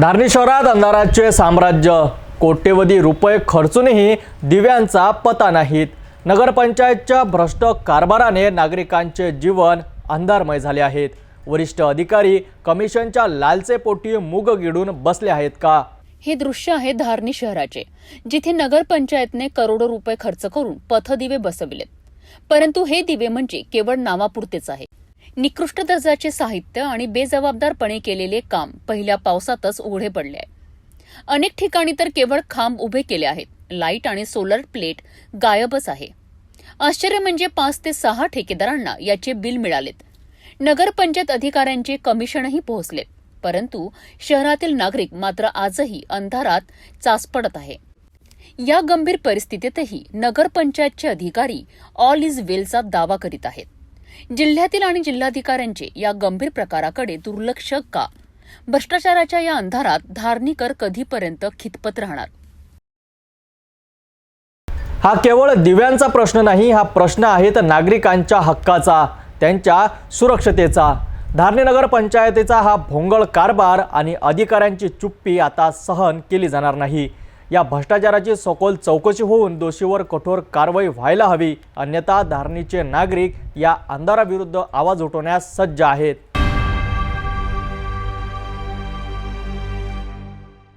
धारणी शहरात अंधाराचे साम्राज्य कोट्यवधी रुपये खर्चूनही दिव्यांचा पता नाहीत. नगरपंचायतच्या भ्रष्ट कारभाराने नागरिकांचे जीवन अंधारमय झाले आहेत. वरिष्ठ अधिकारी कमिशनच्या लालचेपोटी मूग गिडून बसले आहेत का? हे दृश्य आहे धारणी शहराचे जिथे नगरपंचायतने करोडो रुपये खर्च करून पथदिवे बसविलेत. परंतु हे दिवे म्हणजे केवळ नावापुरतेच आहे. निकृष्ट दर्जाचे साहित्य आणि बेजबाबदारपणे केलेले काम पहिल्या पावसातच उघडे पडले आहे. अनेक ठिकाणी तर केवळ खांब उभे केले आहेत. लाइट आणि सोलर प्लेट गायबच आहे. आश्चर्य म्हणजे पाच ते सहा ठेकेदारांना याचे बिल मिळालेत. नगरपंचायत अधिकाऱ्यांचे कमिशनही पोहोचलेत. परंतु शहरातील नागरिक मात्र आजही अंधारात चास पडत आहे. या गंभीर परिस्थितीतही नगरपंचायतचे अधिकारी ऑल इज वेलचा दावा करीत आहेत. जिल्ह्यातील आणि जिल्हाधिकाऱ्यांचे या गंभीर प्रकाराकडे दुर्लक्ष का? भ्रष्टाचाराच्या या अंधारात धारणीकर कधीपर्यंत खितपत राहणार? हा केवळ दिव्यांचा प्रश्न नाही हा प्रश्न आहे तर नागरिकांच्या हक्काचा त्यांच्या सुरक्षतेचा. धारणी नगर पंचायतीचा हा भोंगळ कारभार आणि अधिकाऱ्यांची चुप्पी आता सहन केली जाणार नाही. या भ्रष्टाचाराची सखोल चौकशी होऊन दोषीवर कठोर कारवाई व्हायला हवी अन्यथा धारणीचे नागरिक या अंधाराविरुद्ध आवाज उठवण्यास सज्ज आहेत.